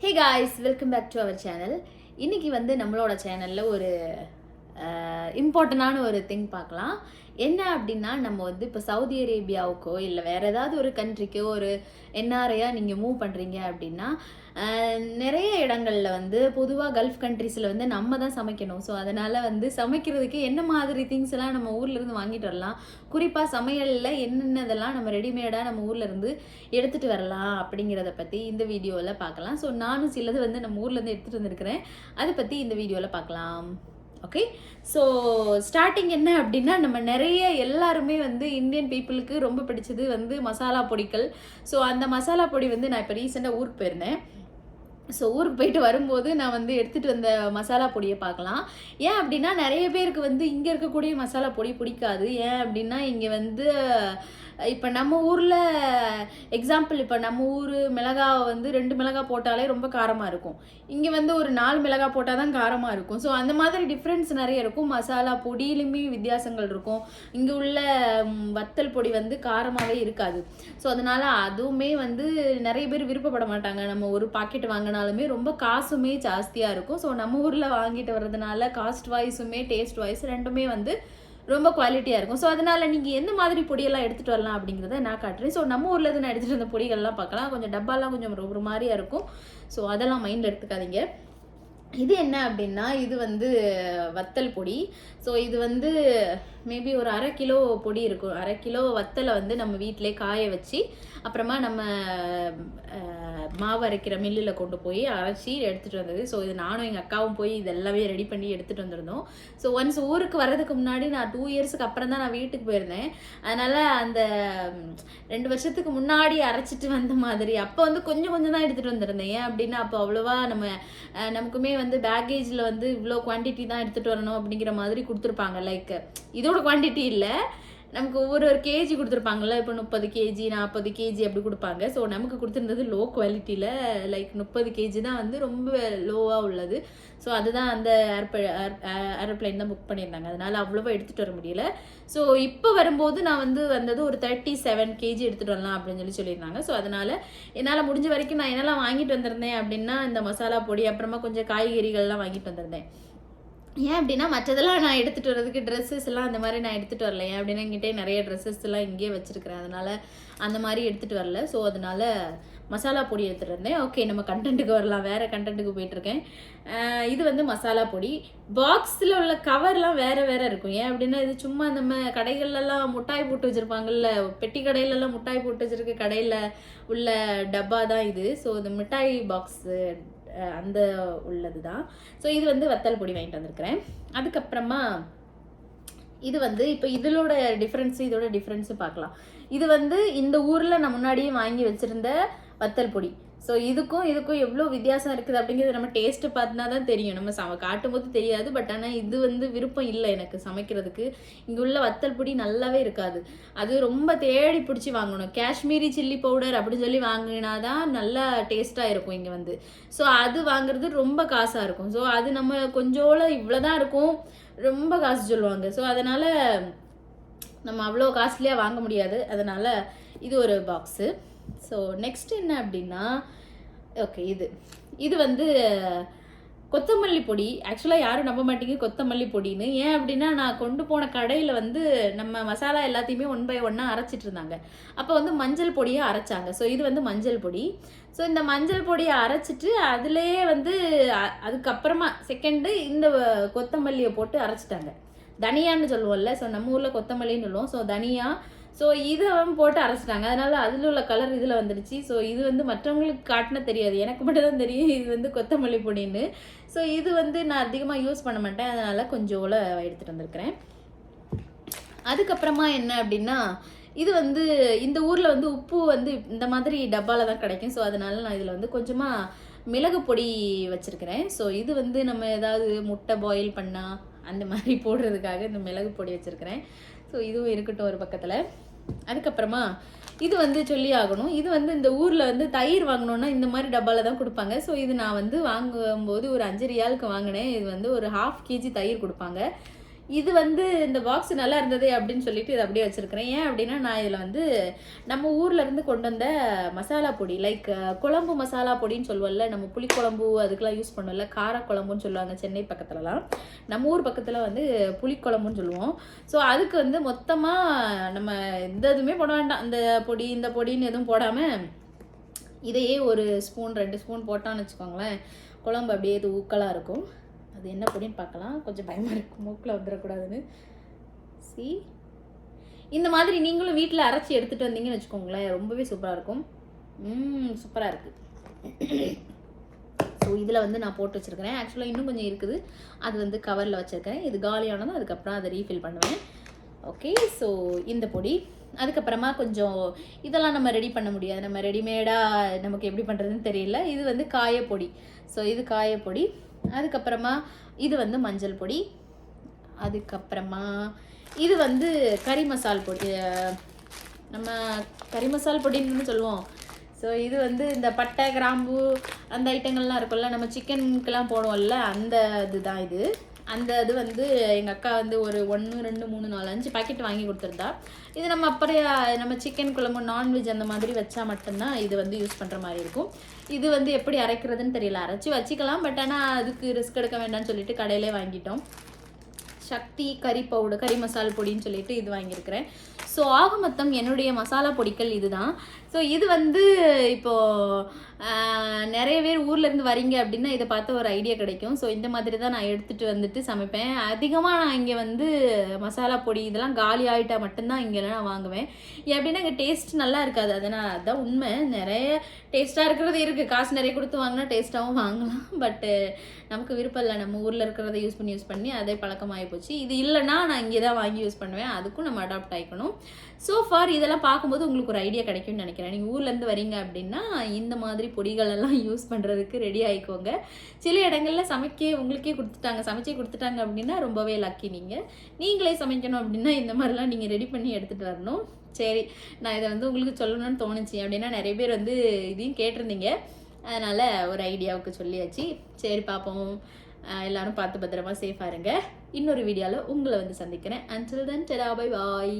Hey guys welcome back to our channel இன்றைக்கி வந்து நம்மளோட சேனலில் ஒரு இம்பார்ட்டண்டான ஒரு திங் பார்க்கலாம். என்ன அப்படின்னா நம்ம வந்து இப்போ சவுதி அரேபியாவுக்கோ இல்லை வேறு ஏதாவது ஒரு கண்ட்ரிக்கோ ஒரு என்ஆர்ஐயாக நீங்கள் மூவ் பண்ணுறீங்க அப்படின்னா நிறைய இடங்களில் வந்து பொதுவாக கல்ஃப் கண்ட்ரீஸில் வந்து நம்ம தான் சமைக்கணும். ஸோ அதனால் வந்து சமைக்கிறதுக்கு என்ன மாதிரி திங்ஸ் எல்லாம் நம்ம ஊர்லேருந்து வாங்கிட்டு வரலாம்? குறிப்பாக சமையலில் என்னென்னதெல்லாம் நம்ம ரெடிமேடாக நம்ம ஊர்லேருந்து எடுத்துகிட்டு வரலாம் அப்படிங்கிறத பற்றி இந்த வீடியோவில் பார்க்கலாம். ஸோ நானும் சிலது வந்து நம்ம ஊர்லேருந்து எடுத்துகிட்டு வந்திருக்கிறேன். அதை பற்றி இந்த வீடியோவில் பார்க்கலாம். ஓகே ஸோ ஸ்டார்டிங் என்ன அப்படின்னா நம்ம நிறைய எல்லாருமே வந்து இந்தியன் பீப்புளுக்கு ரொம்ப பிடிச்சது வந்து மசாலா பொடிகள். ஸோ அந்த மசாலா பொடி வந்து நான் இப்போ ரீசெண்டாக ஊருக்கு போயிருந்தேன். ஸோ ஊருக்கு போயிட்டு வரும்போது நான் வந்து எடுத்துகிட்டு வந்த மசாலா பொடியை பார்க்கலாம். ஏன் அப்படின்னா நிறைய பேருக்கு வந்து இங்கே இருக்கக்கூடிய மசாலா பொடி பிடிக்காது. ஏன் அப்படின்னா இங்கே வந்து இப்போ நம்ம ஊரில் எக்ஸாம்பிள் இப்போ நம்ம ஊர் மிளகா வந்து ரெண்டு மிளகா போட்டாலே ரொம்ப காரமாக இருக்கும். இங்கே வந்து ஒரு நாலு மிளகா போட்டால் தான் காரமாக இருக்கும். ஸோ அந்த மாதிரி டிஃப்ரென்ஸ் நிறைய இருக்கும். மசாலா பொடியிலுமே வித்தியாசங்கள் இருக்கும். இங்கே உள்ள வத்தல் பொடி வந்து காரமாகவே இருக்காது. ஸோ அதனால் அதுவுமே வந்து நிறைய பேர் விருப்பப்பட மாட்டாங்க. நம்ம ஒரு பாக்கெட் வாங்கினாலுமே ரொம்ப காசுமே ஜாஸ்தியாக இருக்கும். ஸோ நம்ம ஊரில் வாங்கிட்டு வர்றதுனால காஸ்ட் வாய்ஸுமே டேஸ்ட் வாய்ஸ் ரெண்டுமே வந்து ரொம்ப குவாலிட்டியாக இருக்கும். ஸோ அதனால் நீங்கள் எந்த மாதிரி பொடியெல்லாம் எடுத்துகிட்டு வரலாம் அப்படிங்கிறத நான் காட்டுறேன். ஸோ நம்ம ஊரில் இருந்து நான் எடுத்துகிட்டு வந்த பொடிகள்லாம் பார்க்கலாம். கொஞ்சம் டப்பாலாம் கொஞ்சம் ஒரு- ஒரு மாதிரியாக இருக்கும். ஸோ அதெல்லாம் மைண்டில் எடுத்துக்காதீங்க. இது என்ன அப்படின்னா இது வந்து வத்தல் பொடி. ஸோ இது வந்து மேபி ஒரு அரை கிலோ பொடி இருக்கும். அரை கிலோ வத்தலை வந்து நம்ம வீட்டிலே காய வச்சு அப்புறமா நம்ம மாவு அரைக்கிற மில்லில் கொண்டு போய் அரைச்சி எடுத்துகிட்டு வந்தது. ஸோ இது நானும் எங்கள் அக்காவும் போய் இதெல்லாமே ரெடி பண்ணி எடுத்துகிட்டு வந்திருந்தோம். ஸோ ஒன்ஸ் ஊருக்கு வர்றதுக்கு முன்னாடி நான் டூ இயர்ஸுக்கு அப்புறம் தான் நான் வீட்டுக்கு போயிருந்தேன். அதனால் அந்த ரெண்டு வருஷத்துக்கு முன்னாடி அரைச்சிட்டு வந்த மாதிரி. அப்போ வந்து கொஞ்சம் கொஞ்சம் தான் எடுத்துகிட்டு வந்திருந்தேன். ஏன் அப்படின்னா அப்போ அவ்வளோவா நம்ம நமக்குமே வந்து பேக்கேஜில் வந்து இவ்வளோ குவான்டிட்டி தான் எடுத்துகிட்டு வரணும் அப்படிங்கிற மாதிரி கொடுத்துருப்பாங்க. லைக் இதோட குவான்டிட்டி இல்லை. நமக்கு ஒவ்வொரு ஒரு கேஜி கொடுத்துருப்பாங்கல்ல இப்போ முப்பது கேஜி நாற்பது கேஜி அப்படி கொடுப்பாங்க. ஸோ நமக்கு கொடுத்துருந்தது லோ குவாலிட்டியில் லைக் முப்பது கேஜி தான் வந்து ரொம்ப லோவாக உள்ளது. ஸோ அதுதான் அந்த ஏரோப்ளைன் தான் புக் பண்ணியிருந்தாங்க. அதனால் அவ்வளோவா எடுத்துகிட்டு வர முடியல. ஸோ இப்போ வரும்போது நான் வந்து வந்தது ஒரு தேர்ட்டி செவன் கேஜி எடுத்துகிட்டு வரலாம் அப்படின்னு சொல்லி சொல்லியிருந்தாங்க. ஸோ அதனால் என்னால் முடிஞ்ச வரைக்கும் நான் என்னெல்லாம் வாங்கிட்டு வந்திருந்தேன் அப்படின்னா இந்த மசாலா பொடி அப்புறமா கொஞ்சம் காய்கறிகள்லாம் வாங்கிட்டு வந்திருந்தேன். ஏன் அப்படின்னா மற்றதெல்லாம் நான் எடுத்துகிட்டு வர்றதுக்கு ட்ரெஸ்ஸஸ் எல்லாம் அந்த மாதிரி நான் எடுத்துகிட்டு வரல. ஏன் அப்படின்னா என்கிட்டே நிறைய ட்ரெஸ்ஸஸ் எல்லாம் இங்கேயே வச்சிருக்கிறேன். அதனால அந்த மாதிரி எடுத்துகிட்டு வரல. ஸோ அதனால மசாலா பொடி எடுத்துகிட்டு இருந்தேன் ஓகே நம்ம கண்டென்ட்டுக்கு வரலாம். வேறு கண்டென்ட்டுக்கு போயிட்டுருக்கேன் இது வந்து மசாலா பொடி. பாக்ஸில் உள்ள கவர்லாம் வேறு வேறு இருக்கும். ஏன் அப்படின்னா இது சும்மா நம்ம கடைகள்லாம் முட்டாய் போட்டு வச்சுருப்பாங்கல்ல. பெட்டி கடையிலலாம் முட்டாய் போட்டு வச்சுருக்க கடையில் உள்ள டப்பா தான் இது. ஸோ இந்த மிட்டாய் பாக்ஸு அந்த உள்ளது தான் ஸோ இது வந்து வத்தல் பொடி வாங்கிட்டு வந்திருக்கிறேன். அதுக்கப்புறமா இது வந்து இப்போ இதோட டிஃப்ரென்ஸு இதோட டிஃப்ரென்ஸு பார்க்கலாம். இது வந்து இந்த ஊரில் நான் முன்னாடியே வாங்கி வச்சுருந்த வத்தல் பொடி. ஸோ இதுக்கும் இதுக்கும் எவ்வளோ வித்தியாசம் இருக்குது அப்படிங்கிறது நம்ம டேஸ்ட்டு பார்த்துனா தான் தெரியும். நம்ம சம காட்டும் போது தெரியாது பட் ஆனால் இது வந்து விருப்பம் இல்லை எனக்கு சமைக்கிறதுக்கு. இங்கே உள்ள வத்தல் பொடி நல்லாவே இருக்காது. அது ரொம்ப தேடி பிடிச்சி வாங்கணும். காஷ்மீரி சில்லி பவுடர் அப்படின்னு சொல்லி வாங்கினா தான் நல்லா டேஸ்ட்டாக இருக்கும் இங்கே வந்து. ஸோ அது வாங்குறது ரொம்ப காசாக இருக்கும். ஸோ அது நம்ம கொஞ்சோல இவ்வளோ தான் இருக்கும். ரொம்ப காசு சொல்லுவாங்க. ஸோ அதனால் நம்ம அவ்வளோ காஸ்ட்லியாக வாங்க முடியாது. அதனால் இது ஒரு பாக்ஸு ஸோ நெக்ஸ்ட் என்ன அப்படின்னா ஓகே இது. இது வந்து கொத்தமல்லி பொடி. ஆக்சுவலாக யாரும் நம்ப மாட்டீங்க கொத்தமல்லி பொடின்னு. ஏன் அப்படின்னா நான் கொண்டு போன கடையில் வந்து நம்ம மசாலா எல்லாத்தையுமே ஒன் பை ஒன்னாக அரைச்சிட்டு இருந்தாங்க அப்போ வந்து மஞ்சள் பொடியை அரைச்சாங்க. ஸோ இது வந்து மஞ்சள் பொடி. ஸோ இந்த மஞ்சள் பொடியை அரைச்சிட்டு அதுலேயே வந்து அதுக்கப்புறமா செகண்டு இந்த கொத்தமல்லியை போட்டு அரைச்சிட்டாங்க. தனியான்னு சொல்லுவோம்ல. ஸோ நம்ம ஊரில் கொத்தமல்லின்னு சொல்லுவோம். ஸோ தனியாக ஸோ இதை போட்டு அரைச்சிட்டாங்க. அதனால் அதில் உள்ள கலர் இதில் வந்துடுச்சு. ஸோ இது வந்து மற்றவங்களுக்கு காட்டின தெரியாது. எனக்கு மட்டும் தான் தெரியும். இது வந்து கொத்தமல்லி பொடின்னு. ஸோ இது வந்து நான் அதிகமாக யூஸ் பண்ண மாட்டேன். அதனால கொஞ்சோல எடுத்துகிட்டு வந்திருக்கிறேன். அதுக்கப்புறமா என்ன அப்படின்னா இது வந்து இந்த ஊரில் வந்து உப்பு வந்து இந்த மாதிரி டப்பாவில் தான் கிடைக்கும். ஸோ அதனால நான் இதில் வந்து கொஞ்சமாக மிளகு பொடி வச்சுருக்கிறேன். ஸோ இது வந்து நம்ம ஏதாவது முட்டை பாயில் பண்ணால் அந்த மாதிரி போடுறதுக்காக இந்த மிளகு பொடி வச்சுருக்கிறேன். ஸோ இதுவும் இருக்கட்டும் ஒரு பக்கத்தில். அதுக்கப்புறமா இது வந்து சொல்லி ஆகணும். இது வந்து இந்த ஊரில் வந்து தயிர் வாங்கணுன்னா இந்த மாதிரி டப்பாவில் தான் கொடுப்பாங்க. ஸோ இது நான் வந்து வாங்கும்போது ஒரு அஞ்சு ரியாலுக்கு வாங்கினேன். இது வந்து ஒரு ஹாஃப் கேஜி தயிர் கொடுப்பாங்க. இது வந்து இந்த பாக்ஸ் நல்லா இருந்தது அப்படின்னு சொல்லிட்டு இதை அப்படியே வச்சிருக்கிறேன். ஏன் அப்படின்னா நான் இதில் வந்து நம்ம ஊர்ல இருந்து கொண்டு வந்த மசாலா பொடி லைக் குழம்பு மசாலா பொடின்னு சொல்லுவோம்ல நம்ம புளிக்குழம்பு அதுக்கெல்லாம் யூஸ் பண்ணுவோம்ல காரக்குழம்புன்னு சொல்லுவாங்க சென்னை பக்கத்துலலாம். நம்ம ஊர் பக்கத்தில் வந்து புளிக்குழம்புன்னு சொல்லுவோம். ஸோ அதுக்கு வந்து மொத்தமாக நம்ம எந்த எதுவுமே போட வேண்டாம். இந்த பொடி இந்த பொடின்னு எதுவும் போடாமல் இதையே ஒரு ஸ்பூன் ரெண்டு ஸ்பூன் போட்டான்னு வச்சுக்கோங்களேன். குழம்பு அப்படியே இது ஊக்கலாக இருக்கும். அது என்ன பொடின்னு பார்க்கலாம். கொஞ்சம் பயமாக இருக்கும் மூக்கில் வந்துடக்கூடாதுன்னு சி இந்த மாதிரி நீங்களும் வீட்டில் அரைச்சி எடுத்துகிட்டு வந்தீங்கன்னு வச்சுக்கோங்களேன். ரொம்பவே சூப்பராக இருக்கும். சூப்பராக இருக்குது ஸோ இதில் வந்து நான் போட்டு வச்சுருக்கிறேன். ஆக்சுவலாக இன்னும் கொஞ்சம் இருக்குது. அது வந்து கவரில் வச்சுருக்கேன் இது காலியானதும் அதுக்கப்புறம் அதை ரீஃபில் பண்ணுவேன். ஓகே ஸோ இந்த பொடி. அதுக்கப்புறமா கொஞ்சம் இதெல்லாம் நம்ம ரெடி பண்ண முடியாது. நம்ம ரெடிமேடாக நமக்கு எப்படி பண்ணுறதுன்னு தெரியல. இது வந்து காயப்பொடி. ஸோ இது காயப்பொடி. அதுக்கப்புறமா இது வந்து மஞ்சள் பொடி அதுக்கப்புறமா இது வந்து கறி மசால் பொடி நம்ம கறி மசால் பொடின்னு சொல்லுவோம். ஸோ இது வந்து இந்த பட்டை கிராம்பு அந்த ஐட்டங்கள்லாம் இருக்கும்ல நம்ம சிக்கனுக்கெல்லாம் போடுவோம்ல அந்த இதுதான் இது. அந்த இது வந்து எங்கள் அக்கா வந்து ஒரு ஒன்று ரெண்டு மூணு நாலு அஞ்சு பாக்கெட் வாங்கி கொடுத்துருந்தா. இது நம்ம அப்படியே நம்ம சிக்கன் குழம்பு நான்வெஜ் அந்த மாதிரி வச்சா மட்டும்தான் இது வந்து யூஸ் பண்ணுற மாதிரி இருக்கும். இது வந்து எப்படி அரைக்கிறதுன்னு தெரியல. அரைச்சி வச்சுக்கலாம். பட் ஆனால் அதுக்கு ரிஸ்க் எடுக்க வேண்டாம்னு சொல்லிட்டு கடையிலே வாங்கிட்டோம். சக்தி கறி பவுடர் கறி மசாலா பொடின்னு சொல்லிட்டு இது வாங்கியிருக்கிறேன். ஸோ ஆக மொத்தம் என்னுடைய மசாலா பொடிகள் இதுதான். ஸோ இது வந்து இப்போது நிறைய பேர் ஊர்லேருந்து வரீங்க அப்படின்னா இதை பார்த்து ஒரு ஐடியா கிடைக்கும். ஸோ இந்த மாதிரி தான் நான் எடுத்துகிட்டு வந்துட்டு சமைப்பேன். அதிகமாக நான் இங்கே வந்து மசாலா பொடி இதெல்லாம் காலி ஆகிட்டால் மட்டும்தான் இங்கே நான் வாங்குவேன். எப்படின்னா இங்கே டேஸ்ட் நல்லா இருக்காது. அதனால் அதுதான் உண்மை. நிறைய டேஸ்ட்டாக இருக்கிறது இருக்குது காசு நிறைய கொடுத்து வாங்கினா டேஸ்ட்டாகவும் வாங்கலாம். பட்டு நமக்கு விருப்பம் இல்லை. நம்ம ஊரில் இருக்கிறத யூஸ் பண்ணி யூஸ் பண்ணி அதே பழக்கமாகி போச்சு. இது இல்லைன்னா நான் இங்கே தான் வாங்கி யூஸ் பண்ணுவேன். அதுக்கும் நம்ம அடாப்ட் ஆகிக்கணும் ஸோ ஃபார் இதெல்லாம் பார்க்கும்போது உங்களுக்கு ஒரு ஐடியா கிடைக்கும்னு நினைக்கிறேன். நீங்கள் ஊர்லேருந்து வரீங்க அப்படின்னா இந்த மாதிரி பொடிகள் எல்லாம் யூஸ் பண்ணுறதுக்கு ரெடி ஆகிக்கோங்க சில இடங்களில் சமைக்க உங்களுக்கே கொடுத்துட்டாங்க சமைச்சே கொடுத்துட்டாங்க அப்படின்னா ரொம்பவே லக்கி நீங்கள் நீங்களே சமைக்கணும் அப்படின்னா இந்த மாதிரிலாம் நீங்கள் ரெடி பண்ணி எடுத்துகிட்டு வரணும். சரி நான் இதை வந்து உங்களுக்கு சொல்லணும்னு தோணுச்சு அப்படின்னா நிறைய பேர் வந்து இதையும் கேட்டிருந்தீங்க. அதனால் ஒரு ஐடியாவுக்கு சொல்லியாச்சு. சரி பார்ப்போம். எல்லாரும் பார்த்து பத்திரமா சேஃபாக இருங்க. இன்னொரு வீடியோவில் உங்களை வந்து சந்திக்கிறேன். அன்டில் தென் டெரா பை பாய்